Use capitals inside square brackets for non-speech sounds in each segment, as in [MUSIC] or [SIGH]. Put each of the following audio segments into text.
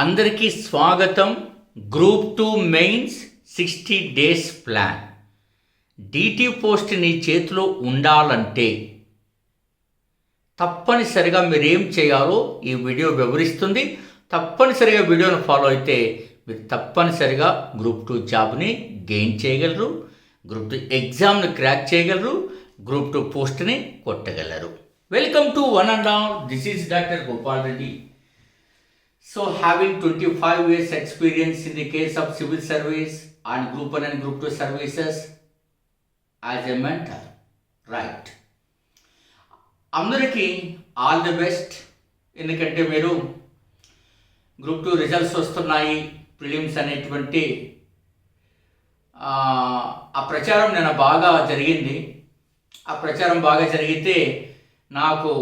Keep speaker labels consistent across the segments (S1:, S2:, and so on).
S1: అందరికీ స్వాగతం group two mains sixty days plan. DT post నీ చేతిలో ఉండాలంటే తప్పనిసరిగా మీరు ఏం చేయాలో ఈ వీడియో వివరిస్తుంది. తప్పనిసరిగా వీడియోను ఫాలో అయితే మీరు తప్పనిసరిగా గ్రూప్ టూ జాబ్ని గెయిన్ చేయగలరు. గ్రూప్ టూ ఎగ్జామ్ని క్రాక్ చేయగలరు. గ్రూప్ టూ పోస్ట్ని కొట్టగలరు. Welcome to one and all. This is doctor Gopal Reddy. So, having 25 years experience in the case of civil service and group 1 and group 2 services as a mentor, right? అందరికీ all the best ఎందుకంటే మీరు group two results వస్తున్నాయి prelims అనేటువంటి ఆ, ఆ ప్రచారం నేను బాగా జరిగింది ఆ ప్రచారం బాగా జరిగితే నాకు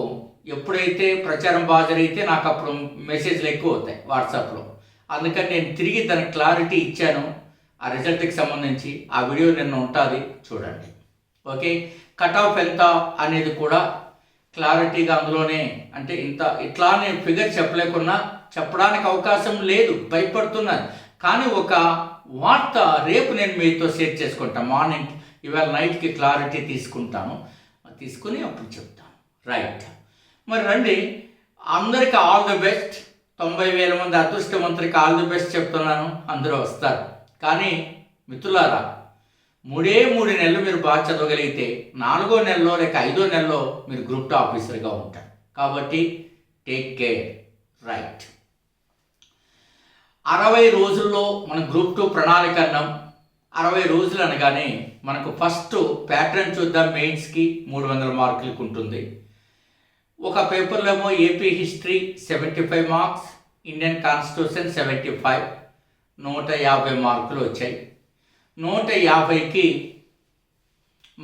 S1: ఎప్పుడైతే ప్రచారం బాగా జరిగితే నాకు అప్పుడు మెసేజ్లు ఎక్కువ అవుతాయి వాట్సాప్లో. అందుకని నేను తిరిగి దానికి క్లారిటీ ఇచ్చాను ఆ రిజల్ట్కి సంబంధించి. ఆ వీడియో నిన్న ఉంటుంది చూడండి. ఓకే? కట్ ఆఫ్ ఎంత అనేది కూడా క్లారిటీగా అందులోనే అంటే ఇంత ఇట్లా నేను ఫిగర్ చెప్పలేకున్నా చెప్పడానికి అవకాశం లేదు భయపడుతున్నాను కానీ ఒక వార్త రేపు నేను మీతో షేర్ చేసుకుంటాను మార్నింగ్ ఇవాళ నైట్కి క్లారిటీ తీసుకుంటాను. తీసుకుని అప్పుడు చెప్తాను. రైట్. మరి రండి. అందరికి ఆల్ ది బెస్ట్ తొంభై వేల మంది అదృష్టవంతులకి ఆల్ ది బెస్ట్ చెప్తున్నాను. అందరూ వస్తారు. కానీ మిత్రులారా మూడే మూడు నెలలు మీరు బాగా చదవగలిగితే నాలుగో నెలలో లేక ఐదో నెలలో మీరు గ్రూప్ టూ ఆఫీసర్గా ఉంటారు. కాబట్టి టేక్ కేర్ రైట్ అరవై రోజుల్లో మన గ్రూప్ టూ ప్రణాళిక అన్నాం. అరవై రోజులు అనగానే మనకు ఫస్ట్ ప్యాటర్న్ చూద్దాం మెయిన్స్కి మూడు వందల మార్కులకు ఉంటుంది. ఒక పేపర్లో ఏమో AP history seventy five marks Indian constitution seventy five నూట యాభై మార్కులు వచ్చాయి. నూట యాభైకి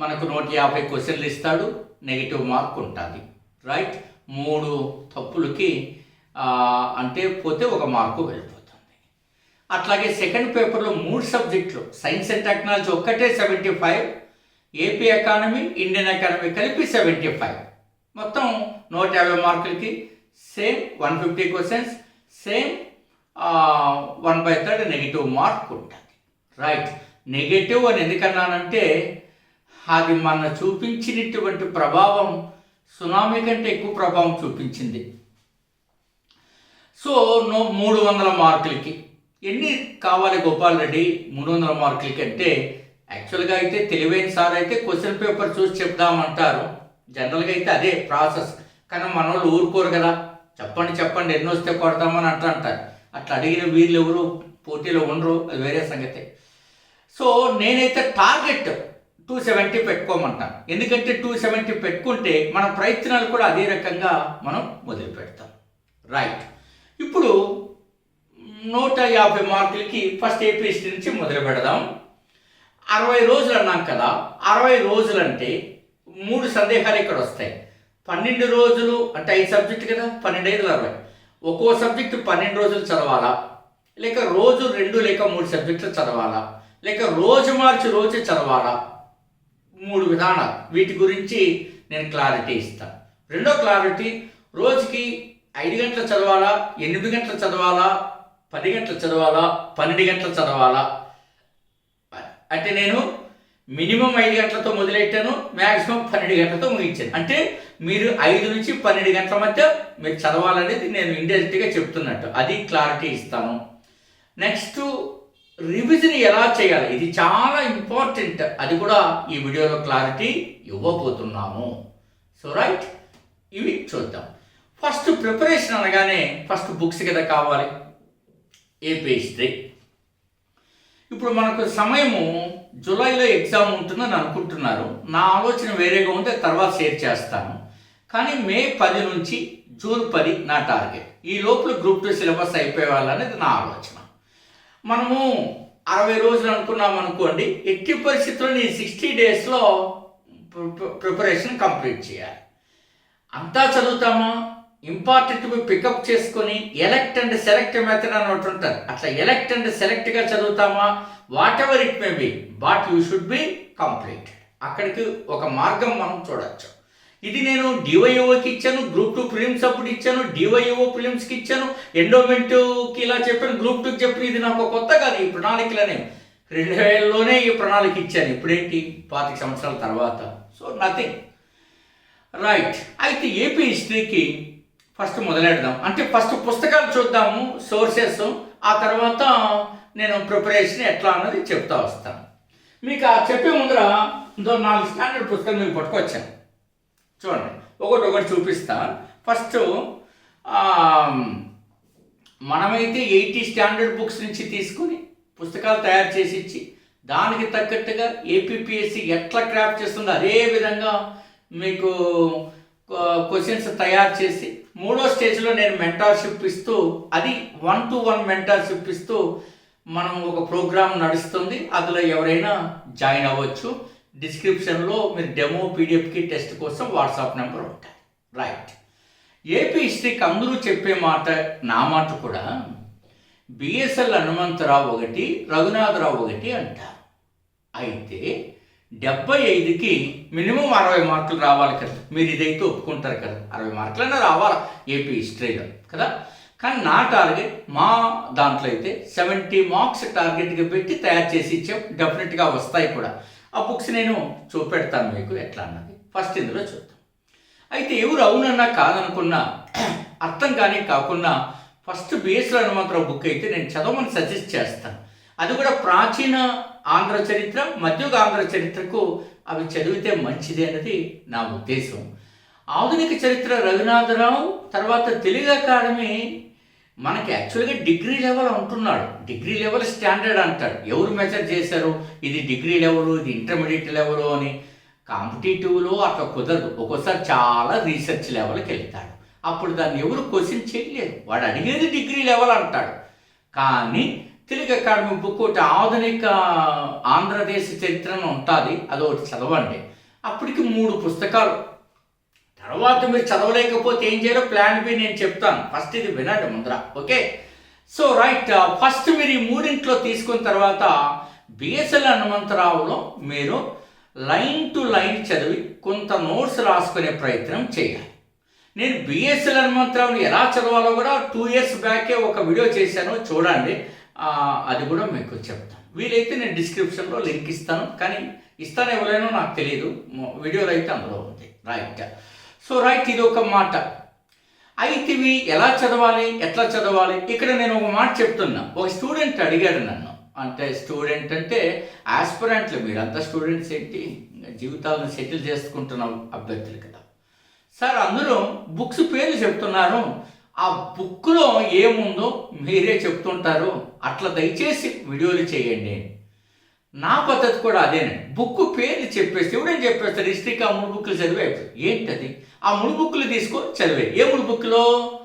S1: మనకు నూట యాభై క్వశ్చన్లు ఇస్తాడు నెగిటివ్ మార్క్ ఉంటుంది. రైట్? మూడు తప్పులకి అంటే పోతే ఒక మార్కు వెళ్ళిపోతుంది. అట్లాగే సెకండ్ పేపర్లో మూడు సబ్జెక్టులు సైన్స్ అండ్ టెక్నాలజీ ఒక్కటే seventy five AP economy Indian economy కలిపి సెవెంటీ ఫైవ్. మొత్తం నూట యాభై మార్కులకి same one fifty questions same one by third negative mark ఉంటుంది. రైట్ నెగిటివ్ అని ఎందుకన్నానంటే అది మన చూపించినటువంటి ప్రభావం సునామీ కంటే ఎక్కువ ప్రభావం చూపించింది. సో నో మూడు వందల మార్కులకి. ఎన్ని కావాలి గోపాల్ రెడ్డి? మూడు వందల మార్కులకి అంటే యాక్చువల్గా అయితే తెలివైన సార్ అయితే క్వశ్చన్ పేపర్ చూసి చెప్దామంటారు. జనరల్గా అయితే అదే ప్రాసెస్. కానీ మన వాళ్ళు ఊరుకోరు కదా. చెప్పండి చెప్పండి ఎన్ని వస్తే కొడతామని అట్లా అంటారు. అట్లా అడిగిన వీళ్ళు ఎవరు పోటీలో ఉండరు. అది వేరే సంగతి. సో నేనైతే టార్గెట్ టూ సెవెంటీ పెట్టుకోమంటాను. ఎందుకంటే టూ సెవెంటీ పెట్టుకుంటే మన ప్రయత్నాలు కూడా అదే రకంగా మనం మొదలు పెడతాం రైట్ ఇప్పుడు నూట యాభై మార్కులకి ఫస్ట్ ఏపీఎస్టీ నుంచి మొదలు పెడదాం అరవై రోజులు అన్నాం కదా. అరవై రోజులు అంటే మూడు సందేహాలు ఇక్కడ వస్తాయి. పన్నెండు రోజులు అంటే ఐదు సబ్జెక్టు కదా పన్నెండు ఐదు అరవై. ఒక్కో సబ్జెక్టు పన్నెండు రోజులు చదవాలా? లేక రోజు రెండు లేక మూడు సబ్జెక్టులు చదవాలా? లేక రోజు మార్చి రోజు చదవాలా? మూడు విధానాలు. వీటి గురించి నేను క్లారిటీ ఇస్తాను రెండో క్లారిటీ రోజుకి ఐదు గంటలు చదవాలా? ఎనిమిది గంటలు చదవాలా? పది గంటలు చదవాలా? పన్నెండు గంటలు చదవాలా? అంటే నేను మినిమం ఐదు గంటలతో మొదలెట్టాను మ్యాక్సిమం పన్నెండు గంటలతో ముగించాను అంటే మీరు ఐదు నుంచి పన్నెండు గంటల మధ్య మీరు చదవాలనేది నేను ఇండైరెక్ట్గా చెప్తున్నట్టు. అది క్లారిటీ ఇస్తాను. నెక్స్ట్ రివిజన్ ఎలా చేయాలి? ఇది చాలా ఇంపార్టెంట్ అది కూడా ఈ వీడియోలో క్లారిటీ ఇవ్వబోతున్నాము. సో రైట్ ఇవి చూద్దాం. ఫస్ట్ ప్రిపరేషన్ అనగానే ఫస్ట్ బుక్స్ కదా కావాలి? ఏపీ హిస్టరీ ఇప్పుడు మనకు సమయము జూలైలో ఎగ్జామ్ ఉంటుందని అనుకుంటున్నారు. నా ఆలోచన వేరేగా ఉంటే తర్వాత షేర్ చేస్తాను. కానీ మే పది నుంచి జూన్ పది నా టార్గెట్. ఈ లోపల గ్రూప్ టూ సిలబస్ అయిపోయేవాళ్ళనేది నా ఆలోచన. మనము అరవై రోజులు అనుకున్నాం అనుకోండి ఎట్టి పరిస్థితుల్లో ఈ సిక్స్టీ డేస్లో ప్రిపరేషన్ కంప్లీట్ చేయాలి. అంతా చదువుతామా? ఇంపార్టెంట్ పికప్ చేసుకొని ఎలెక్ట్ అండ్ సెలెక్ట్ మెథడ్ అని ఒకటి ఉంటుంది. అట్లా ఎలెక్ట్ అండ్ సెలెక్ట్గా చదువుతామా? Whatever it may be but you should be complete అక్కడికి ఒక మార్గం మనం చూడొచ్చు. ఇది నేను డివైఓకి ఇచ్చాను గ్రూప్ టూ ప్రిలిమ్స్ అప్పుడు ఇచ్చాను డివైఓ ప్రిలిమ్స్కి ఇచ్చాను. ఎండోమెంట్కి ఇలా చెప్పాను గ్రూప్ టూకి చెప్పిన. ఇది నాకు కొత్త కాదు ఈ ప్రణాళికలనే. రెండు వేలలోనే ఈ ప్రణాళిక ఇచ్చాను. ఇప్పుడేంటి? పాతిక సంవత్సరాల తర్వాత. సో నథింగ్ రైట్ అయితే ఏపీ హిస్టరీకి ఫస్ట్ మొదలెడదాం. అంటే ఫస్ట్ పుస్తకాలు చూద్దాము సోర్సెస్ ఆ తర్వాత నేను ప్రిపరేషన్ ఎట్లా అన్నది చెప్తా వస్తాను. మీకు ఆ చెప్పే ముందర ఇందులో నాలుగు స్టాండర్డ్ పుస్తకాలు మీకు పట్టుకొచ్చాను. చూడండి. ఒకటి ఒకటి చూపిస్తా. ఫస్ట్ మనమైతే ఎయిటీ స్టాండర్డ్ బుక్స్ నుంచి తీసుకుని పుస్తకాలు తయారు చేసి ఇచ్చి దానికి తగ్గట్టుగా ఏపీపీఎస్సి ఎట్లా క్రాఫ్ట్ చేస్తుందో అదే విధంగా మీకు క్వశ్చన్స్ తయారు చేసి మూడో స్టేజ్లో నేను మెంటార్షిప్ ఇస్తూ అది వన్ టు వన్ మెంటార్షిప్ ఇస్తూ మనం ఒక ప్రోగ్రామ్ నడుస్తుంది. అందులో ఎవరైనా జాయిన్ అవ్వచ్చు. డిస్క్రిప్షన్లో మీరు డెమో పీడిఎఫ్కి టెస్ట్ కోసం వాట్సాప్ నెంబర్ ఉంటాయి. రైట్ ఏపీ హిస్టరీకి అందరూ చెప్పే మాట నా మాట కూడా బిఎస్ఎల్ హనుమంతరావు ఒకటి రఘునాథరావు ఒకటి అంటారు. అయితే డెబ్బై ఐదుకి మినిమం అరవై మార్కులు రావాలి కదా. మీరు ఇదైతే ఒప్పుకుంటారు కదా. అరవై మార్కులైనా రావాలి? ఏపీ హిస్టరీలో కదా? కానీ నా టార్గెట్ మా దాంట్లో అయితే సెవెంటీ మార్క్స్ టార్గెట్గా పెట్టి తయారు చేసి ఇచ్చాం. డెఫినెట్గా వస్తాయి కూడా. ఆ బుక్స్ నేను చూపెడతాను మీకు ఎట్లా అన్నది. ఫస్ట్ ఇందులో చూద్దాం. అయితే ఎవరు అవునన్నా కాదనుకున్నా అర్థం కానీ కాకుండా ఫస్ట్ బిఎస్లో హనుమంతరావు బుక్ అయితే నేను చదవమని సజెస్ట్ చేస్తాను. అది కూడా ప్రాచీన ఆంధ్ర చరిత్ర మధ్యయుగ ఆంధ్ర చరిత్రకు అవి చదివితే మంచిది అన్నది నా ఉద్దేశం. ఆధునిక చరిత్ర రఘునాథరావు తర్వాత తెలుగు అకాడమీ మనకి యాక్చువల్గా డిగ్రీ లెవెల్ అంటున్నాడు. డిగ్రీ లెవెల్ స్టాండర్డ్ అంటాడు. ఎవరు మెజర్ చేశారు? ఇది డిగ్రీ లెవెల్ ఇది ఇంటర్మీడియట్ లెవెల్ అని. కాంపిటేటివ్లో అట్లా కుదరదు. ఒక్కోసారి చాలా రీసెర్చ్ లెవెల్కి వెళ్తాడు. అప్పుడు దాన్ని ఎవరు క్వశ్చన్ చేయలేరు. వాడు అడిగేది డిగ్రీ లెవెల్ అంటాడు. కానీ తెలుగు అకాడమీ బుక్ ఒకటి ఆధునిక ఆంధ్రదేశ చరిత్రను ఉంటుంది అది ఒకటి చదవండి. అప్పటికి మూడు పుస్తకాలు. తర్వాత మీరు చదవలేకపోతే ఏం చేయాలో ప్లాన్ బి నేను చెప్తాను. ఫస్ట్ ఇది వినండి ముందర ఓకే? సో రైట్ ఫస్ట్ మీరు ఈ మూడింట్లో తీసుకున్న తర్వాత బిఎస్ఎల్ హనుమంతరావులో మీరు లైన్ టు లైన్ చదివి కొంత నోట్స్ రాసుకునే ప్రయత్నం చేయాలి. నేను బిఎస్ఎల్ హనుమంతరావుని ఎలా చదవాలో కూడా టూ ఇయర్స్ బ్యాకే ఒక వీడియో చేశాను చూడండి. అది కూడా మీకు చెప్తాను. వీలైతే నేను డిస్క్రిప్షన్లో లింక్ ఇస్తాను కానీ ఇస్తాను ఎవరైనా నాకు తెలియదు వీడియోలో అయితే అందులో ఉంది రైట్ సో రైట్ ఇది ఒక మాట. అయితే ఇవి ఎలా చదవాలి? ఎట్లా చదవాలి? ఇక్కడ నేను ఒక మాట చెప్తున్నా. ఒక స్టూడెంట్ అడిగాడు నన్ను. అంటే స్టూడెంట్ అంటే ఆస్పిరెంట్లు. మీరంతా స్టూడెంట్స్ ఏంటి? జీవితాలను సెటిల్ చేసుకుంటున్న అభ్యర్థులు కదా. సార్ అందులో బుక్స్ పేర్లు చెప్తున్నారు. ఆ బుక్లో ఏముందో మీరే చెప్తుంటారు. అట్లా దయచేసి వీడియోలు చేయండి. నా పద్ధతి కూడా అదేనండి. బుక్ పేర్లు చెప్పేసి ఎవడేం చెప్పేస్తారు హిస్టరీకి ఆ మూడు బుక్లు చదివే ఏంటది? ఆ మూడు బుక్లు తీసుకో చదివే. ఏ మూడు బుక్లో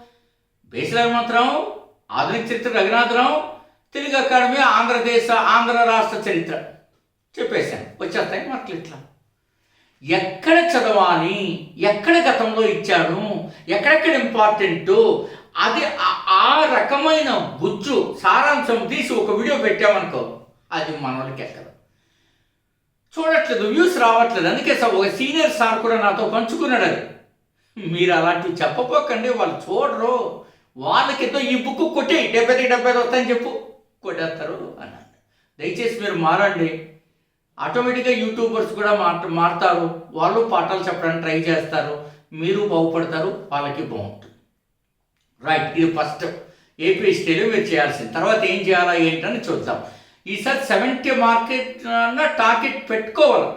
S1: బేసిలర్ మాత్రం ఆధునిక చరిత్ర రఘునాథరావు తెలుగు అకాడమీ ఆంధ్రదేశ ఆంధ్ర రాష్ట్ర చరిత్ర. చెప్పేశాను. వచ్చేస్తాయి మార్కులు ఇట్లా. ఎక్కడ చదవాలి ఎక్కడ గతంలో ఇచ్చాను ఎక్కడెక్కడ ఇంపార్టెంట్ అది ఆ- రకమైన గుజ్జు సారాంశం తీసి ఒక వీడియో పెట్టామనుకో అది మనోళ్ళకి ఎక్కదు. చూడట్లేదు వ్యూస్ రావట్లేదు. అందుకే సార్ ఒక సీనియర్ సార్ కూడా నాతో పంచుకున్నాడు అది. మీరు అలాంటివి చెప్పపోకండి వాళ్ళు చూడరు. వాళ్ళకి ఏదో ఈ బుక్ కొట్టే డెబ్బై డెబ్బై వస్తాయని చెప్పు. కొట్టేస్తారు అన్నాడు. దయచేసి మీరు మారండి. ఆటోమేటిక్గా యూట్యూబర్స్ కూడా మార్ మారుతారు. వాళ్ళు పాఠాలు చెప్పడానికి ట్రై చేస్తారు. మీరు బాగుపడతారు. వాళ్ళకి బాగుంటుంది. రైట్ ఇది ఫస్ట్ ఏపీ స్టేలో మీరు చేయాల్సింది. తర్వాత ఏం చేయాలా ఏంటని చూద్దాం. ఈసారి సెవెంటీ మార్కెట్ టార్గెట్ పెట్టుకోవాలి.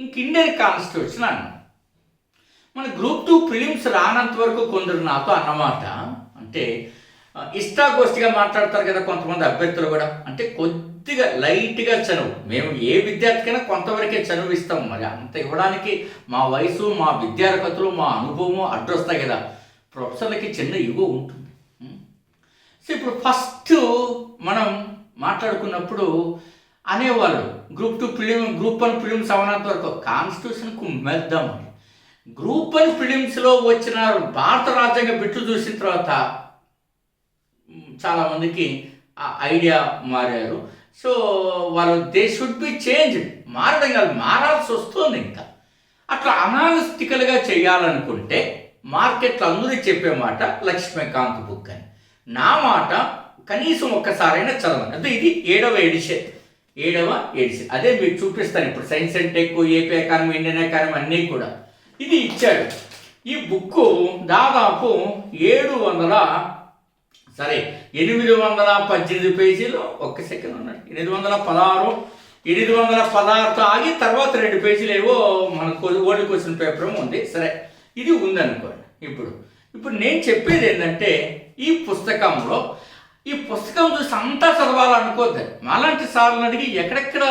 S1: ఇంక ఇండియన్ కాన్స్టిట్యూషన్ అన్న. మన గ్రూప్ టూ ప్రిలిమ్స్ రానంత వరకు కొందరు నాతో అన్నమాట. అంటే ఇష్టాగోష్ఠిగా మాట్లాడతారు కదా కొంతమంది అభ్యర్థులు కూడా. అంటే కొద్దిగా లైట్గా చనువు. మేము ఏ విద్యార్థికైనా కొంతవరకే చనువు ఇస్తాం మరి అంత ఇవ్వడానికి మా వయసు మా విద్యార్హతలు మా అనుభవము అడ్డొస్తాయి కదా. ప్రొఫెసర్లకి చిన్న ఇగో ఉంటుంది. సో ఇప్పుడు ఫస్ట్ మనం మాట్లాడుకున్నప్పుడు అనేవాళ్ళు group two film group one films అవనంత వరకు కాన్స్టిట్యూషన్కు మెద్దామని గ్రూప్ వన్ ఫిలిమ్స్లో వచ్చిన భారత రాజ్యాంగ బిట్లు చూసిన తర్వాత చాలామందికి ఆ ఐడియా మారారు. సో వాళ్ళు దే షుడ్ బి చేంజ్ మారడం కాదు మారాల్సి వస్తుంది ఇంకా. అట్లా అనాలిస్టికల్గా చేయాలనుకుంటే మార్కెట్లో అందరూ చెప్పే మాట లక్ష్మీకాంత్ బుక్ అని. నా మాట కనీసం ఒక్కసారైనా చదవండి. అంటే ఇది ఏడవ ఎడిషన్. ఏడవ ఎడిషన్. అదే మీకు చూపిస్తాను ఇప్పుడు science and tech AP economy Indian economy అన్నీ కూడా. ఇది ఇచ్చాడు. ఈ బుక్ దాదాపు ఏడు వందల సరే ఎనిమిది వందల పద్దెనిమిది పేజీలు ఒక్క సెకండ్ ఉన్నాడు ఎనిమిది వందల పదహారు ఎనిమిది వందల పదహారుతో ఆగి తర్వాత రెండు పేజీలు ఏవో మనకు ఓల్డ్ క్వశ్చన్ పేపర్ ఉంది. సరే ఇది ఉందనుకోండి. ఇప్పుడు ఇప్పుడు నేను చెప్పేది ఏంటంటే ఈ పుస్తకంలో ఈ పుస్తకం చూసి అంతా చదవాలనుకోద్దు మాలాంటి సార్లు అడిగి ఎక్కడెక్కడ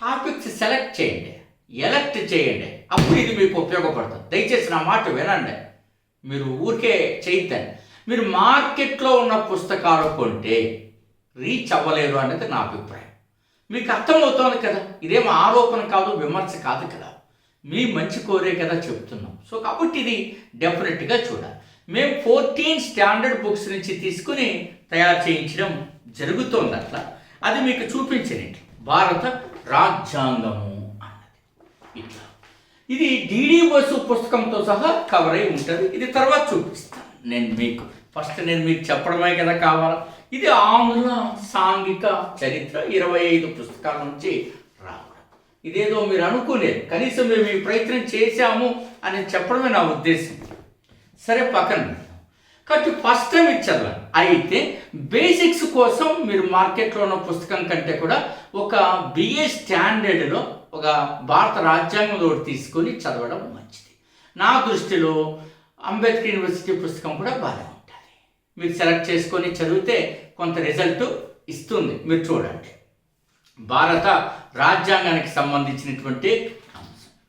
S1: టాపిక్స్ సెలెక్ట్ చేయండి. ఎలెక్ట్ చేయండి. అప్పుడు ఇది మీకు ఉపయోగపడుతుంది. దయచేసి నా మాట వినండి. మీరు ఊరికే చేయొద్దండి. మీరు మార్కెట్లో ఉన్న పుస్తకాలు కొంటే రీచ్ అవ్వలేరు అనేది నా అభిప్రాయం. మీకు అర్థమవుతోంది కదా? ఇదేం ఆరోపణ కాదు విమర్శ కాదు కదా? మీ మంచి కోరే కదా చెప్తున్నాం. సో కాబట్టి ఇది డెఫినెట్గా చూడాలి. మేము ఫోర్టీన్ స్టాండర్డ్ బుక్స్ నుంచి తీసుకుని తయారు చేయించడం జరుగుతోంది అట్లా. అది మీకు చూపించినట్టు భారత రాజ్యాంగము అన్నది. ఇట్లా. ఇది డిడి బస్సు పుస్తకంతో సహా కవర్ అయి ఉంటుంది. ఇది తర్వాత చూపిస్తాను నేను మీకు ఫస్ట్ నేను మీకు చెప్పడమే కదా కావాలా? ఇది ఆంగ్ల సాంఘిక చరిత్ర ఇరవై ఐదు పుస్తకాల నుంచి రావడం. ఇదేదో మీరు అనుకోలేదు. కనీసం మేము ఈ ప్రయత్నం చేశాము అని చెప్పడమే నా ఉద్దేశం. సరే పక్కన కాబట్టి ఫస్ట్ టైం ఇచ్చారు అయితే బేసిక్స్ కోసం మీరు మార్కెట్లో ఉన్న పుస్తకం కంటే కూడా ఒక బిఏ స్టాండర్డ్లో ఒక భారత రాజ్యాంగం ఒకటి తీసుకొని చదవడం మంచిది. నా దృష్టిలో అంబేద్కర్ యూనివర్సిటీ పుస్తకం కూడా బాగానే ఉంటుంది. మీరు సెలెక్ట్ చేసుకొని చదివితే కొంత రిజల్ట్ ఇస్తుంది. మీరు చూడండి. భారత రాజ్యాంగానికి సంబంధించినటువంటి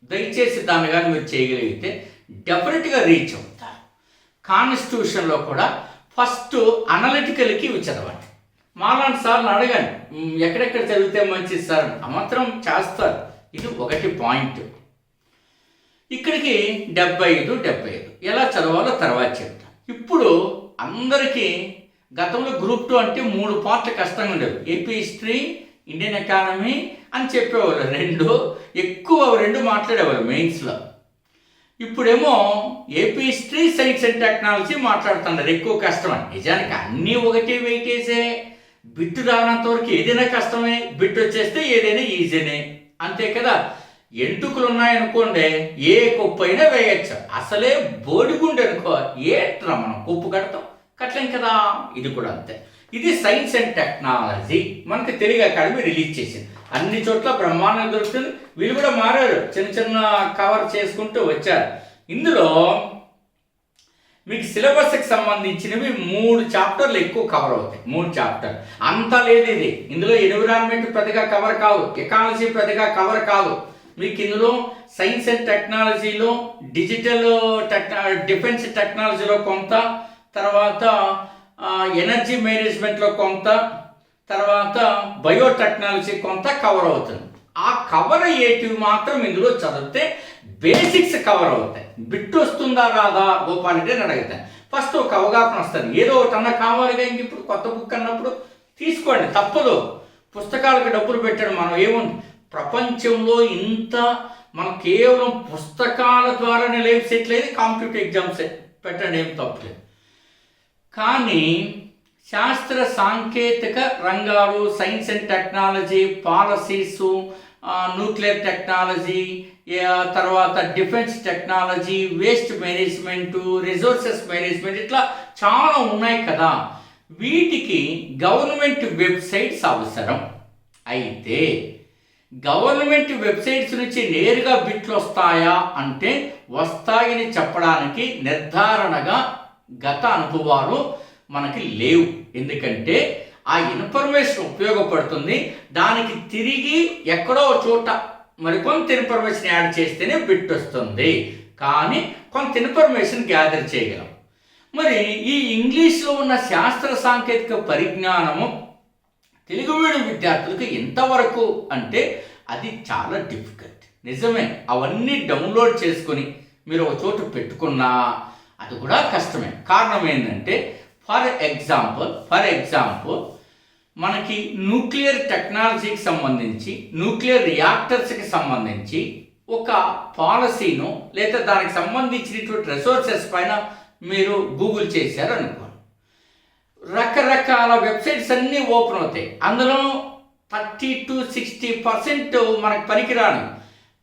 S1: దయచేసి దాన్ని కానీ మీరు చేయగలిగితే డెఫినెట్గా రీచ్ అవుతారు. కాన్స్టిట్యూషన్లో కూడా ఫస్ట్ అనలిటికల్కి ఇవి చదవండి. మాలాంటి సార్ని అడగండి. ఎక్కడెక్కడ చదివితే మంచిది సార్? అమాత్రం చేస్తారు. ఇది ఒకటి పాయింట్. ఇక్కడికి డెబ్బై ఐదు డెబ్బై ఐదు ఎలా చదవాలో తర్వాత చెప్తాను ఇప్పుడు అందరికీ గతంలో గ్రూప్ టూ అంటే మూడు పార్ట్లు కష్టంగా ఉండేవి. ఏపీ హిస్టరీ ఇండియన్ ఎకానమీ అని చెప్పేవాళ్ళు. రెండు ఎక్కువ రెండు మాట్లాడేవాళ్ళు మెయిన్స్లో. ఇప్పుడేమో AP history science and technology మాట్లాడుతున్నారు. ఎక్కువ కష్టం అని నిజానికి అన్నీ ఒకటే వెయిటేజే. బిట్టు రానంత వరకు ఏదైనా కష్టమే. బిట్ వచ్చేస్తే ఏదైనా ఈజీనే. అంతే కదా? ఎంటుకలు ఉన్నాయనుకోండి ఏ కుప్పు అయినా వేయచ్చు. అసలే బోడిగుండు అనుకో ఏట్రా మనం కుప్పు కడతాం. కట్టలేం కదా? ఇది కూడా అంతే. ఇది సైన్స్ అండ్ టెక్నాలజీ. మనకి తెలుగు అకాడమీ రిలీజ్ చేసింది. అన్ని చోట్ల బ్రహ్మాండంగా దొరుకుతుంది. వీళ్ళు కూడా మారారు. చిన్న చిన్న కవర్ చేసుకుంటూ వచ్చారు. ఇందులో మీకు సిలబస్కి సంబంధించినవి మూడు చాప్టర్లు ఎక్కువ కవర్ అవుతాయి. మూడు చాప్టర్. అంతా లేదు ఇది. ఇందులో ఎన్విరాన్మెంట్ పెద్దగా కవర్ కాదు ఎకాలజీ పెద్దగా కవర్ కాదు. మీకు ఇందులో సైన్స్ అండ్ టెక్నాలజీలో డిజిటల్ టెక్నా డిఫెన్స్ టెక్నాలజీలో కొంత తర్వాత ఎనర్జీ మేనేజ్మెంట్లో కొంత తర్వాత బయోటెక్నాలజీ కొంత కవర్ అవుతుంది. ఆ కవర్ అయ్యేటివి మాత్రం ఇందులో చదివితే బేసిక్స్ కవర్ అవుతాయి. బిట్ వస్తుందా రాదా? గోపాల్ రెడ్డి అని అడుగుతాను ఫస్ట్ ఒక అవగాహన వస్తుంది. ఏదో ఒకటి అన్న కావాలిగా ఇంక ఇప్పుడు కొత్త బుక్ అన్నప్పుడు తీసుకోండి. తప్పదు. పుస్తకాలకు డబ్బులు పెట్టడం మనం ఏముంది? ప్రపంచంలో ఇంత మనం కేవలం పుస్తకాల ద్వారానే లైఫ్ సెటిల్ అయ్యేది కాంపిటేటివ్ ఎగ్జామ్స్ పెట్టండి ఏం తప్పలేదు కానీ శాస్త్ర సాంకేతిక రంగాలు science and technology policies nuclear technology తర్వాత defence technology waste management resources management ఇట్లా చాలా ఉన్నాయి కదా. వీటికి గవర్నమెంట్ వెబ్సైట్స్ అవసరం. అయితే గవర్నమెంట్ వెబ్సైట్స్ నుంచి నేరుగా బిట్లు వస్తాయా అంటే వస్తాయని చెప్పడానికి నిర్ధారణగా గత అనుభవాలు మనకి లేవు. ఎందుకంటే ఆ ఇన్ఫర్మేషన్ ఉపయోగపడుతుంది. దానికి తిరిగి ఎక్కడో చోట మరి కొంత ఇన్ఫర్మేషన్ యాడ్ చేస్తేనే బిట్ వస్తుంది. కానీ కొంత ఇన్ఫర్మేషన్ గ్యాదర్ చేయగలం. మరి ఈ ఇంగ్లీష్లో ఉన్న శాస్త్ర సాంకేతిక పరిజ్ఞానము తెలుగు మీడియం విద్యార్థులకు ఎంతవరకు అంటే అది చాలా డిఫికల్ట్ నిజమే అవన్నీ డౌన్లోడ్ చేసుకొని మీరు ఒక చోట పెట్టుకున్నా అది కూడా కష్టమే. కారణం ఏంటంటే ఫర్ ఎగ్జాంపుల్ ఫర్ ఎగ్జాంపుల్ మనకి న్యూక్లియర్ టెక్నాలజీకి సంబంధించి న్యూక్లియర్ రియాక్టర్స్కి సంబంధించి ఒక పాలసీను లేదా దానికి సంబంధించినటువంటి రిసోర్సెస్ పైన మీరు గూగుల్ చేశారు అనుకోండి రకరకాల వెబ్సైట్స్ అన్నీ ఓపెన్ అవుతాయి. అందులో థర్టీ టు సిక్స్టీ పర్సెంట్ మనకు పనికిరాను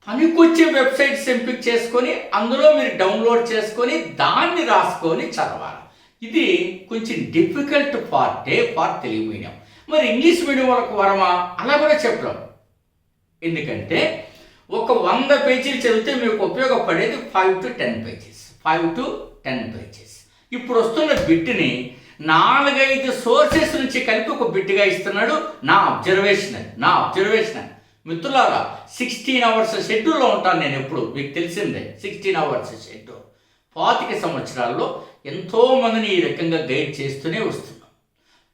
S1: పనికొచ్చే వెబ్సైట్స్ ఎంపిక చేసుకొని అందులో మీరు డౌన్లోడ్ చేసుకొని దాన్ని రాసుకొని చదవాలి. ఇది కొంచెం డిఫికల్ట్ పార్టే పార్ట్ తెలుగు మీడియం. మరి ఇంగ్లీష్ మీడియం వాళ్ళకు వరమా? అలా కూడా చెప్పడం ఎందుకంటే ఒక వంద పేజీలు చదివితే మీకు ఉపయోగపడేది five to ten pages five to ten pages ఇప్పుడు వస్తున్న బిట్ని నాలుగైదు సోర్సెస్ నుంచి కలిపి ఒక బిడ్డగా ఇస్తున్నాడు. నా అబ్జర్వేషన్ నా అబ్జర్వేషన్. మిత్రులారా సిక్స్టీన్ అవర్స్ షెడ్యూల్లో ఉంటాను నేను ఎప్పుడు? మీకు తెలిసిందే సిక్స్టీన్ అవర్స్ షెడ్యూల్. పాతిక సంవత్సరాల్లో ఎంతోమందిని ఈ రకంగా గైడ్ చేస్తూనే వస్తున్నాం.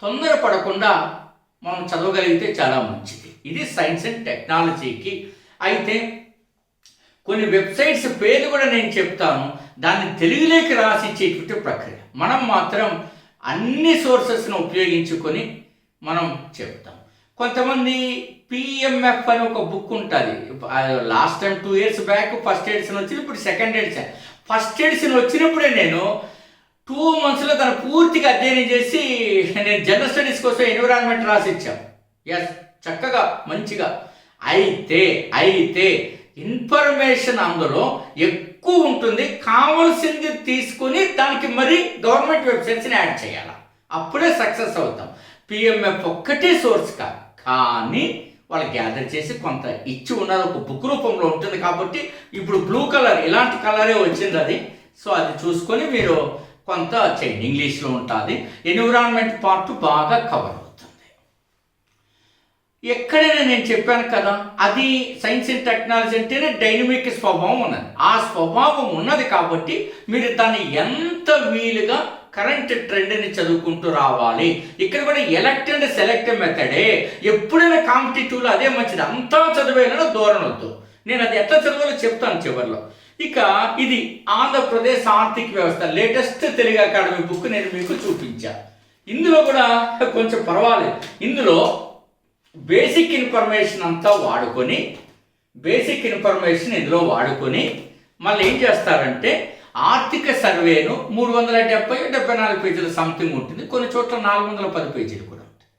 S1: తొందరపడకుండా మనం చదవగలిగితే చాలా మంచిది. ఇది సైన్స్ అండ్ టెక్నాలజీకి. అయితే కొన్ని వెబ్సైట్స్ పేరు కూడా నేను చెప్తాను. దాన్ని తెలుగులోకి రాసిచ్చేటువంటి ప్రక్రియ. మనం మాత్రం అన్ని సోర్సెస్ను ఉపయోగించుకొని మనం చెప్తాం. కొంతమంది పిఎంఎఫ్ అని ఒక బుక్ ఉంటుంది. Last and two years back first edition వచ్చింది ఇప్పుడు సెకండ్ ఎడిషన్. ఫస్ట్ ఎడిషన్ వచ్చినప్పుడే నేను టూ మంత్స్లో తను పూర్తిగా అధ్యయనం చేసి నేను జనరల్ స్టడీస్ కోసం ఎన్విరాన్మెంట్ రాసి ఇచ్చాం. ఎస్ చక్కగా మంచిగా. అయితే అయితే ఇన్ఫర్మేషన్ అందులో ఎక్కువ ఉంటుంది కావాల్సింది తీసుకుని దానికి మరి గవర్నమెంట్ వెబ్సైట్స్ని యాడ్ చేయాలి? అప్పుడే సక్సెస్ అవుతాం. పిఎంఎఫ్ ఒక్కటే సోర్స్ కాదు కానీ వాళ్ళు గ్యాదర్ చేసి కొంత ఇచ్చి ఉన్నారు ఒక బుక్ రూపంలో ఉంటుంది కాబట్టి ఇప్పుడు బ్లూ కలర్ ఇలాంటి కలరే వచ్చింది అది. సో అది చూసుకొని మీరు కొంత చేయండి ఇంగ్లీష్లో ఉంటుంది. ఎన్విరాన్మెంట్ పార్ట్ బాగా కవర్. అవుతుంది ఎక్కడైనా నేను చెప్పాను కదా అది సైన్స్ అండ్ టెక్నాలజీ అంటేనే డైనమిక్ స్వభావం ఉన్నది. ఆ స్వభావం ఉన్నది కాబట్టి మీరు దాన్ని ఎంత వీలుగా కరెంట్ ట్రెండ్ని చదువుకుంటూ రావాలి. ఇక్కడ కూడా ఎలక్ట్ అండ్ సెలెక్ట్ మెథడే. ఎప్పుడైనా కాంపిటేటివ్లో అదే మంచిది. అంతా చదివేనా దూరం వద్దు. నేను అది ఎట్లా చదవాలో చెప్తాను చివరిలో. ఇక ఇది ఆంధ్రప్రదేశ్ ఆర్థిక వ్యవస్థ. లేటెస్ట్ తెలుగు అకాడమీ బుక్ నేను మీకు చూపించా. ఇందులో కూడా కొంచెం పర్వాలేదు. ఇందులో బేసిక్ ఇన్ఫర్మేషన్ అంతా వాడుకొని బేసిక్ ఇన్ఫర్మేషన్ ఇందులో వాడుకొని మళ్ళీ ఏం చేస్తారంటే ఆర్థిక సర్వేను మూడు వందల డెబ్బై డెబ్బై నాలుగు పేజీల సంథింగ్ ఉంటుంది. కొన్ని చోట్ల నాలుగు వందల పది పేజీలు కూడా ఉంటాయి.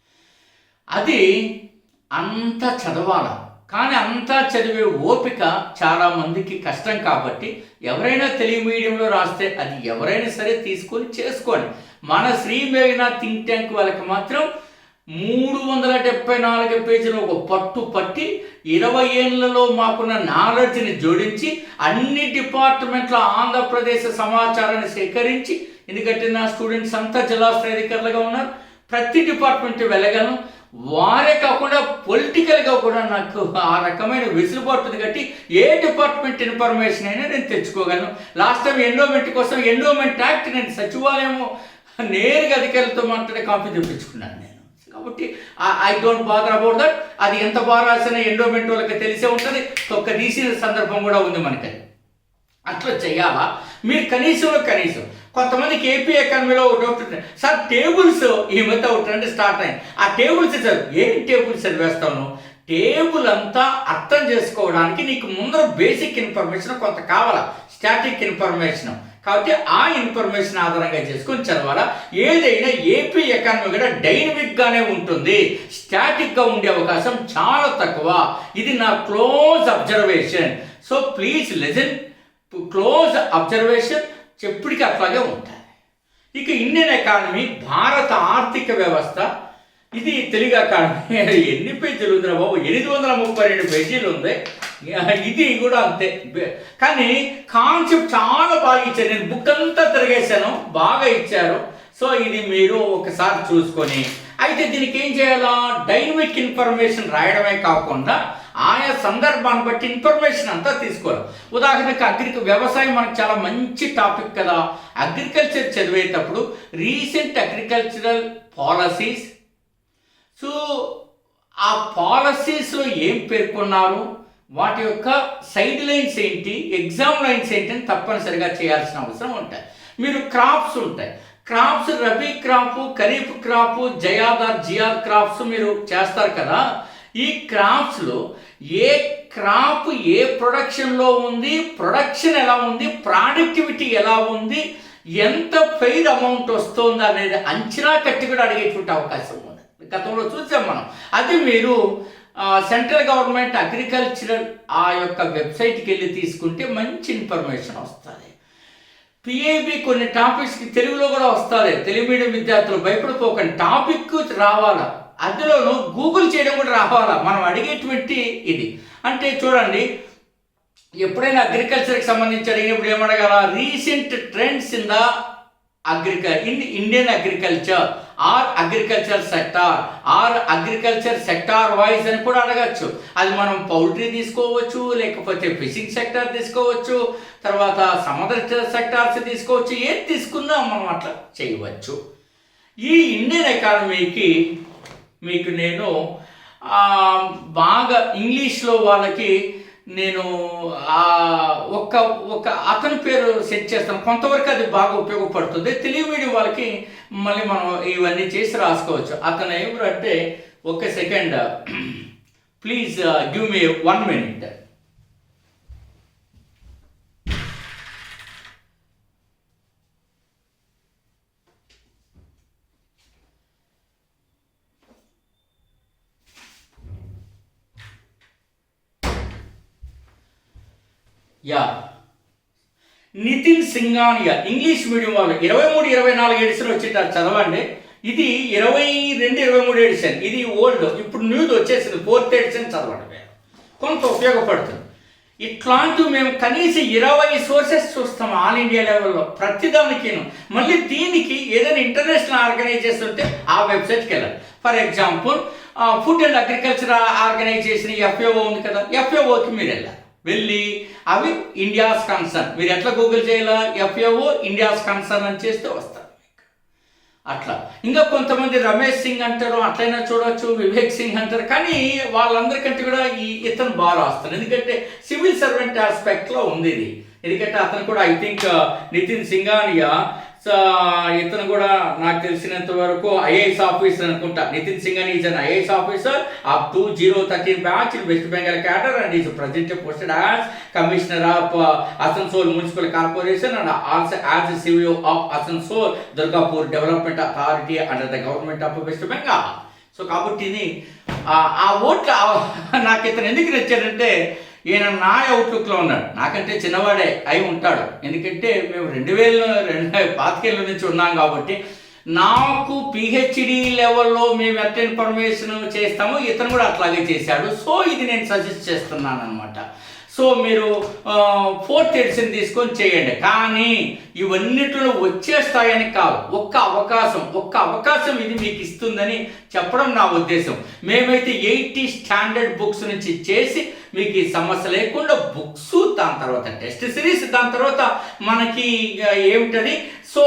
S1: అది అంతా చదవాల? కానీ అంతా చదివే ఓపిక చాలా మందికి కష్టం కాబట్టి ఎవరైనా తెలుగు మీడియంలో రాస్తే అది ఎవరైనా సరే తీసుకొని చేసుకోండి. మన శ్రీ మేఘనా థింక్ ట్యాంక్ వాళ్ళకి మాత్రం మూడు వందల డెబ్బై నాలుగు పేజీలు ఒక పట్టు పట్టి ఇరవై ఏళ్ళలో మాకున్న నాలెడ్జ్ని జోడించి అన్ని డిపార్ట్మెంట్ల ఆంధ్రప్రదేశ్ సమాచారాన్ని సేకరించి ఎందుకంటే నా స్టూడెంట్స్ అంతా జిల్లాశ్రయాధికారులుగా ఉన్నారు ప్రతి డిపార్ట్మెంట్ వెళ్ళగలను. వారే కాకుండా పొలిటికల్గా కూడా నాకు ఆ రకమైన వెసులుబాటు ఉంది కాబట్టి ఏ డిపార్ట్మెంట్ ఇన్ఫర్మేషన్ అయినా నేను తెచ్చుకోగలను. లాస్ట్ టైం ఎండోమెంట్ కోసం ఎండోమెంట్ యాక్ట్ నేను సచివాలయం నేరుగా అధికారులతో మాట్లాడే కాపీ తెప్పించుకున్నాను కాబట్టి I don't bother about that అది ఎంత బాగా రాసిన ఎండోమెంట్ వాళ్ళకి తెలిసే ఉంటుంది. ఒక్క తీసిన సందర్భం కూడా ఉంది మనకి. అట్లా చేయాలా మీరు కనీసంలో కనీసం కొంతమందికి ఏపీ ఎకానమీలో ఒక డౌట్ సార్ టేబుల్స్ ఈ మధ్య ఒక ట్రెండ్ స్టార్ట్ అయింది. ఆ టేబుల్స్ సార్ ఏం టేబుల్స్ చదివేస్తాను టేబుల్ అంతా అర్థం చేసుకోవడానికి నీకు ముందర బేసిక్ ఇన్ఫర్మేషన్ కొంత కావాలా? స్టాటిక్ ఇన్ఫర్మేషన్ కాబట్టి ఆ ఇన్ఫర్మేషన్ ఆధారంగా చేసుకొని చదవాలా? ఏదైనా ఏపీ ఎకానమీ కూడా డైనమిక్గానే ఉంటుంది. స్టాటిక్గా ఉండే అవకాశం చాలా తక్కువ. ఇది నా క్లోజ్ అబ్జర్వేషన్ సో ప్లీజ్ లెజన్ క్లోజ్ అబ్జర్వేషన్ చెప్పుడికి అట్లాగే ఉంటాయి. ఇక ఇండియన్ ఎకానమీ భారత ఆర్థిక వ్యవస్థ ఇది తెలుగు అకానమీ [LAUGHS] ఎన్ని పేజీలు ఉంది బాబు? ఎనిమిది వందల ముప్పై రెండు పేజీలు ఉంది. ఇది కూడా అంతే. కానీ కాన్సెప్ట్ చాలా బాగా ఇచ్చారు. నేను బుక్ అంతా తిరిగేశాను. బాగా ఇచ్చారు. సో ఇది మీరు ఒకసారి చూసుకొని. అయితే దీనికి ఏం చేయాలా? డైనమిక్ ఇన్ఫర్మేషన్ రాయడమే కాకుండా ఆయా సందర్భాన్ని బట్టి ఇన్ఫర్మేషన్ అంతా తీసుకోవాలి. ఉదాహరణకు అగ్రి వ్యవసాయం మనకు చాలా మంచి టాపిక్ కదా. అగ్రికల్చర్ చదివేటప్పుడు రీసెంట్ అగ్రికల్చరల్ పాలసీస్ సో ఆ పాలసీస్లో ఏం పేర్కొన్నారు? వాటి యొక్క సైడ్ లైన్స్ ఏంటి ఎగ్జామ్ లైన్స్ ఏంటి అని తప్పనిసరిగా చేయాల్సిన అవసరం ఉంటాయి. మీరు క్రాప్స్ ఉంటాయి. Crops rabi crop kharif crop జయాదార్ జియాద్ crops మీరు చేస్తారు కదా. ఈ క్రాప్స్లో ఏ క్రాప్ ఏ ప్రొడక్షన్లో ఉంది ప్రొడక్షన్ ఎలా ఉంది ప్రొడక్టివిటీ ఎలా ఉంది ఎంత ఫెయిర్ అమౌంట్ వస్తుంది అనేది అంచనా కట్టి కూడా అడిగేటువంటి అవకాశం ఉంది. గతంలో చూసాం మనం. అది మీరు సెంట్రల్ గవర్నమెంట్ అగ్రికల్చరల్ ఆ యొక్క వెబ్సైట్కి వెళ్ళి తీసుకుంటే మంచి ఇన్ఫర్మేషన్ వస్తుంది. పిఏబి కొన్ని టాపిక్స్కి తెలుగులో కూడా వస్తుంది తెలుగు మీడియం విద్యార్థులు భయపడిపోకండి. టాపిక్ రావాలా? అందులోనూ గూగుల్ చేయడం కూడా రావాలా? మనం అడిగేటువంటి ఇది. అంటే చూడండి ఎప్పుడైనా అగ్రికల్చర్కి సంబంధించి అడిగినప్పుడు ఏమడగల? Recent trends in the అగ్రికల్ in Indian agriculture. Or agriculture sector. Or agriculture sector wise అని కూడా అడగచ్చు. అది మనం పౌల్ట్రీ తీసుకోవచ్చు లేకపోతే ఫిషింగ్ సెక్టార్ తీసుకోవచ్చు తర్వాత సముద్ర సెక్టార్స్ తీసుకోవచ్చు ఏది తీసుకున్నా మనం అట్లా చేయవచ్చు. ఈ ఇండియన్ ఎకానమీకి మీకు నేను బాగా ఇంగ్లీష్లో వాళ్ళకి నేను ఆ, ఒక్క ఒక అతని పేరు సెట్ చేస్తాను కొంతవరకు అది బాగా ఉపయోగపడుతుంది. తెలుగు మీడియం వాళ్ళకి మళ్ళీ మనం ఇవన్నీ చేసి రాసుకోవచ్చు. అతను ఎవరు అంటే ఒక second [CLEARS THROAT] please uh, give me one minute. Yeah. Nitin Singhania English medium వాళ్ళు. ఇరవై మూడు ఇరవై నాలుగు ఎడిషన్ వచ్చేటారు. చదవండి. ఇది ఇరవై రెండు ఇరవై మూడు ఎడిషన్. ఇది ఓల్డ్. ఇప్పుడు న్యూది వచ్చేసింది. ఫోర్త్ ఎడిషన్ చదవండి. కొంత ఉపయోగపడుతుంది. ఇట్లాంటివి మేము కనీసం ఇరవై సోర్సెస్ చూస్తాం ఆల్ ఇండియా లెవెల్లో. ప్రతిదానికి మళ్ళీ దీనికి ఏదైనా ఇంటర్నేషనల్ ఆర్గనైజేషన్ ఉంటే ఆ వెబ్సైట్కి వెళ్ళాలి. For example food and agriculture organization FAO ఉంది కదా. ఎఫ్ఏఓకి మీరు వెళ్ళాలి. వెళ్ళి అవి ఇండియాస్ కన్సర్న్ మీరు ఎట్లా గూగుల్ చేయాలా? ఎఫ్ఏఓ ఇండియాస్ కన్సర్న్ అని చేస్తే వస్తారు అట్లా. ఇంకా కొంతమంది రమేష్ సింగ్ అంటారు అట్లయినా చూడొచ్చు వివేక్ సింగ్ అంటారు కానీ వాళ్ళందరికంటే కూడా ఈ ఇతను బాగా రాస్తారు ఎందుకంటే సివిల్ సర్వెంట్ ఆస్పెక్ట్లో ఉంది ఇది. ఎందుకంటే అతను కూడా I think Nitin Singhania so ఇతను కూడా నాకు తెలిసినంత వరకు ఐఏఎస్ ఆఫీసర్ అనుకుంటా. Nitin Singhan is an IAS officer up to zero thirteen batch in West Bengal cadre and is present posted as commissioner of Asansol municipal corporation and also as CVO of Asansol Durgapur development authority under the government of West Bengal so కాబట్టి ఇది ఆ- ఆ ఓట్లు నాకు ఇతను ఎందుకు నచ్చాడంటే ఈయన నా అవుట్లుక్లో ఉన్నాడు. నాకంటే చిన్నవాడే అయి ఉంటాడు. ఎందుకంటే మేము రెండు వేల రెండు పాతికేళ్ళ నుంచి ఉన్నాం కాబట్టి నాకు పిహెచ్డి లెవెల్లో మేము ఎంత ఇన్ఫర్మేషన్ చేస్తామో. ఇతను కూడా అట్లాగే చేశాడు. సో ఇది నేను సజెస్ట్ చేస్తున్నాను అనమాట సో మీరు ఫోర్త్ ఎడిషన్ తీసుకొని చేయండి. కానీ ఇవన్నిటిలో వచ్చేస్తాయని కాదు. ఒక్క అవకాశం ఒక్క అవకాశం ఇది మీకు ఇస్తుందని చెప్పడం నా ఉద్దేశం. మేమైతే ఎయిటీ స్టాండర్డ్ బుక్స్ నుంచి చేసి మీకు ఈ సమస్య లేకుండా బుక్స్ దాని తర్వాత టెస్ట్ సిరీస్ దాని తర్వాత మనకి ఏమిటది? సో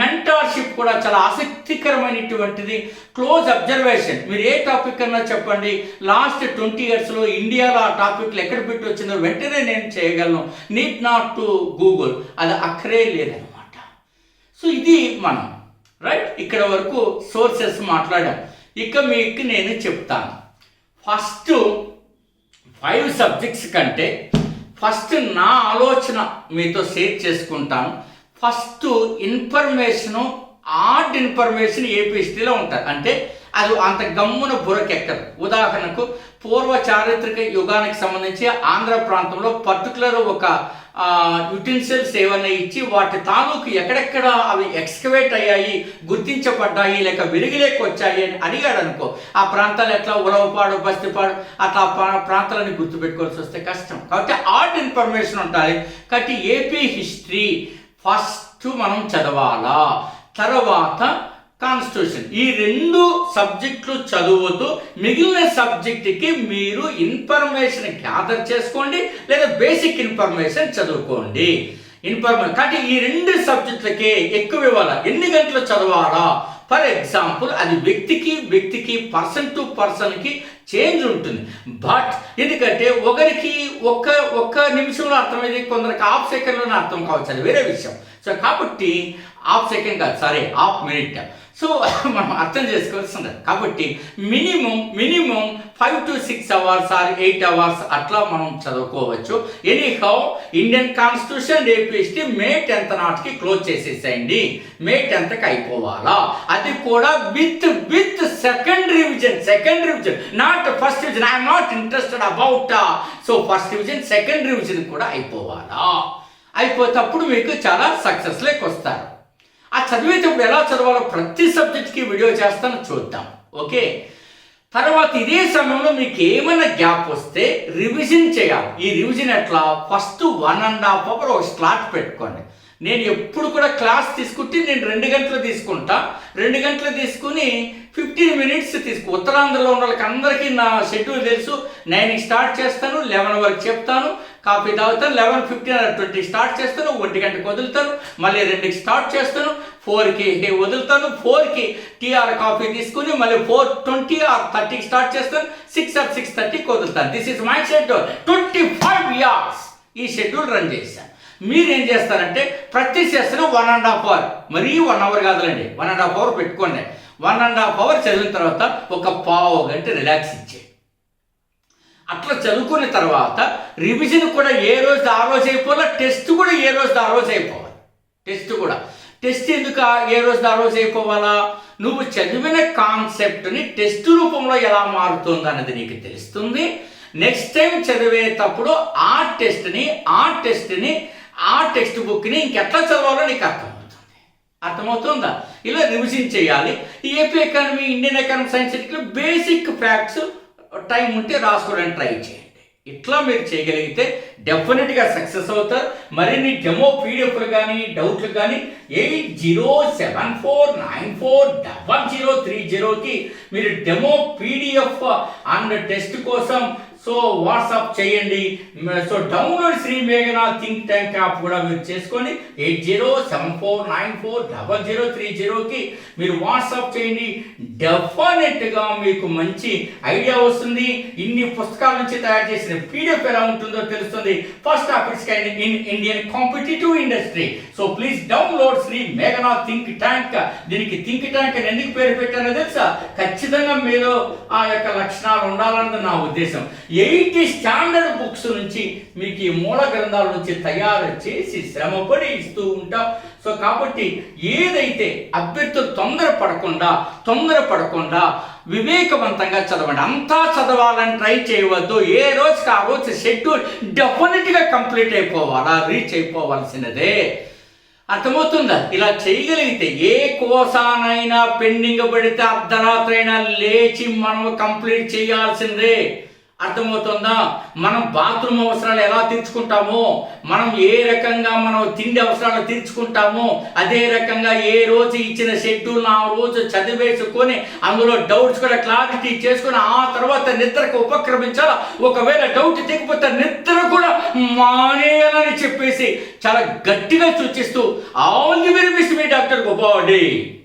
S1: మెంటార్షిప్ కూడా చాలా ఆసక్తికరమైనటువంటిది. క్లోజ్ అబ్జర్వేషన్ మీరు ఏ టాపిక్ అన్నా చెప్పండి. లాస్ట్ ట్వంటీ ఇయర్స్లో ఇండియాలో ఆ టాపిక్లు ఎక్కడ పెట్టి వచ్చిందో వెంటనే నేను చేయగలను. నీడ్ నాట్ టు గూగుల్ అది అక్కరే లేదనమాట. సో ఇది మనం. రైట్ ఇక్కడ వరకు సోర్సెస్ మాట్లాడాం. ఇక మీకు నేను చెప్తాను. ఫస్ట్ ఫైవ్ సబ్జెక్ట్స్ కంటే ఫస్ట్ నా ఆలోచన మీతో షేర్ చేసుకుంటాను. First information art information AP హిస్టరీలో ఉంటుంది. అంటే అది అంత గమ్మున బురకెక్కదు. ఉదాహరణకు పూర్వ చారిత్రక యుగానికి సంబంధించి ఆంధ్ర ప్రాంతంలో పర్టికులర్ ఒక యుటెన్సిల్స్ ఏవైనా ఇచ్చి వాటి తాలూకు ఎక్కడెక్కడ అవి ఎక్స్కవేట్ అయ్యాయి గుర్తించబడ్డాయి లేక విరిగిలేకి వచ్చాయి అని అడిగాడు అనుకో ఆ ప్రాంతాలు ఎట్లా ఉలవపాడు బస్తిపాడు అట్లా ప్రా- ప్రాంతాలని గుర్తుపెట్టుకోవాల్సి వస్తే కష్టం. కాబట్టి ఆర్ట్ ఇన్ఫర్మేషన్ ఉంటుంది కాబట్టి ఏపీ హిస్టరీ ఫస్ట్ మనం చదవాలా? తర్వాత కాన్స్టిట్యూషన్ ఈ రెండు సబ్జెక్టులు చదువుతూ మిగిలిన సబ్జెక్టుకి మీరు ఇన్ఫర్మేషన్ గ్యాదర్ చేసుకోండి లేదా బేసిక్ ఇన్ఫర్మేషన్ చదువుకోండి. ఇన్ఫర్మేషన్ కాబట్టి ఈ రెండు సబ్జెక్టులకే ఎక్కువ ఇవ్వాలా? ఎన్ని గంటలు చదవాలా? ఫర్ ఎగ్జాంపుల్ అది వ్యక్తికి వ్యక్తికి పర్సన్ టు పర్సన్కి చేంజ్ ఉంటుంది. బట్ ఎందుకంటే ఒకరికి ఒక్క ఒక్క నిమిషంలో అర్థమైంది కొందరికి హాఫ్ సెకండ్లోనే అర్థం కావచ్చు. అది వేరే విషయం. సో కాబట్టి హాఫ్ సెకండ్ కాదు సారీ హాఫ్ మినిట్. సో మనం అర్థం చేసుకోవాల్సింది. కాబట్టి minimum minimum five to six hours or eight hours అట్లా మనం చదువుకోవచ్చు. Anyhow Indian constitution APST May tenth నాటికి క్లోజ్ చేసేసేయండి. మే టెన్త్కి అయిపోవాలా. అది కూడా with with second revision second revision not first revision I'm not interested about so first revision second revision కూడా అయిపోవాలా. అయిపోతే అప్పుడు మీకు చాలా సక్సెస్లోకి వస్తారు ఆ చదివేటప్పుడు ఎలా చదవాలో ప్రతి సబ్జెక్ట్కి వీడియో చేస్తాను చూద్దాం. ఓకే? తర్వాత ఇదే సమయంలో మీకు ఏమైనా గ్యాప్ వస్తే రివిజన్ చేయాలి. ఈ రివిజన్ ఎట్లా? First one and half hour ఒక స్లాట్ పెట్టుకోండి. నేను ఎప్పుడు కూడా క్లాస్ తీసుకుంటే నేను రెండు గంటలు తీసుకుంటా. రెండు గంటలు తీసుకుని ఫిఫ్టీన్ మినిట్స్ తీసుకు ఉత్తరాంధ్రలో ఉన్న వాళ్ళకి అందరికీ నా షెడ్యూల్ తెలుసు. నైన్కి స్టార్ట్ చేస్తాను లెవెన్ వరకు చెప్తాను. కాఫీ తాగుతాను లెవెన్ ఫిఫ్టీన్ ట్వంటీ స్టార్ట్ చేస్తాను ఒంటి గంటకు వదులుతాను మళ్ళీ రెండుకి స్టార్ట్ చేస్తాను ఫోర్కి వదులుతాను ఫోర్కి టీఆర్ కాఫీ తీసుకుని మళ్ళీ ఫోర్ ట్వంటీ ఆర్ థర్టీకి స్టార్ట్ చేస్తాను సిక్స్ ఆర్ సిక్స్ థర్టీకి వదులుతాను this is my schedule twenty five years ఈ షెడ్యూల్ రన్ చేశాను. మీరేం చేస్తారంటే ప్రతి session one and half hour మరీ వన్ అవర్ కాదులండి వన్ అండ్ హాఫ్ అవర్ పెట్టుకోండి. వన్ అండ్ హాఫ్ అవర్ చదివిన తర్వాత ఒక పావు గంట రిలాక్స్ ఇచ్చేయండి. అట్లా చదువుకున్న తర్వాత రివిజన్ కూడా ఏ రోజు ఆ రోజు అయిపోవాలా? టెస్ట్ కూడా ఏ రోజు ఆ రోజు అయిపోవాలి. టెస్ట్ కూడా. టెస్ట్ ఎందుకు ఏ రోజు ఆ రోజు అయిపోవాలా? నువ్వు చదివిన కాన్సెప్ట్ని టెస్ట్ రూపంలో ఎలా మారుతుంది అన్నది నీకు తెలుస్తుంది. నెక్స్ట్ టైం చదివేటప్పుడు ఆ టెస్ట్ని ఆ టెస్ట్ని ఆ టెక్స్ట్ బుక్ని ఇంకెట్లా చదవాలో నీకు అర్థమవుతుంది. అర్థమవుతుందా? ఇలా రివిజన్ చేయాలి. AP economy Indian economy science basic facts time ఉంటే రాసుకోవడానికి ట్రై చేయండి. ఇట్లా మీరు చేయగలిగితే డెఫినెట్గా సక్సెస్ అవుతారు. మరిన్ని డెమో పీడిఎఫ్లు కానీ డౌట్లు కానీ eight zero seven four nine four double zero three జీరోకి మీరు డెమో పీడిఎఫ్ అండ్ టెస్ట్ కోసం సో వాట్సాప్ చేయండి. సో డౌన్లోడ్ శ్రీ మేఘనా థింక్ ట్యాంక్ యాప్ కూడా మీరు చేసుకొని eight zero seven four nine four double zero three జీరోకి మీరు వాట్సాప్ చేయండి. డెఫినెట్గా మీకు మంచి ఐడియా వస్తుంది. ఇన్ని పుస్తకాల నుంచి తయారు చేసిన పీడిఎఫ్ ఎలా ఉంటుందో తెలుస్తుంది. First office and kind in Indian competitive industry. So please download Shri మేఘనా థింక్ ట్యాంక్. దీనికి థింక్ ట్యాంక్ అని ఎందుకు పేరు పెట్టారో తెలుసా? ఖచ్చితంగా మీరు ఆ యొక్క లక్షణాలు ఉండాలన్నది నా ఉద్దేశం. ఎయిటీ స్టాండర్డ్ బుక్స్ నుంచి మీకు ఈ మూల గ్రంథాల నుంచి తయారు చేసి శ్రమపడి ఇస్తూ ఉంటాం సో కాబట్టి ఏదైతే అభ్యర్థులు తొందర పడకుండా వివేకవంతంగా చదవండి. అంతా చదవాలని ట్రై చేయవద్దు. ఏ రోజుకి ఆ రోజు షెడ్యూల్ డెఫినెట్గా కంప్లీట్ అయిపోవాలా రీచ్ అయిపోవాల్సినదే. అర్థమవుతుందా? ఇలా చేయగలిగితే ఏ కోసానైనా పెండింగ్ పడితే అర్ధరాత్రైనా లేచి మనం కంప్లీట్ చేయాల్సిందే. అర్థమవుతుందా? మనం బాత్రూమ్ అవసరాలు ఎలా తీర్చుకుంటామో మనం ఏ రకంగా మనం తిండి అవసరాలు తీర్చుకుంటామో అదే రకంగా ఏ రోజు ఇచ్చిన షెడ్యూల్ ఆ రోజు చదివేసుకొని అందులో డౌట్స్ కూడా క్లారిటీ చేసుకొని ఆ తర్వాత నిద్రకు ఉపక్రమించాలా? ఒకవేళ డౌట్ తెగిపోతే నిద్ర కూడా మానేయాలని చెప్పేసి చాలా గట్టిగా సూచిస్తూ ఆల్ ది వెరీ మీ డాక్టర్ గోపాడి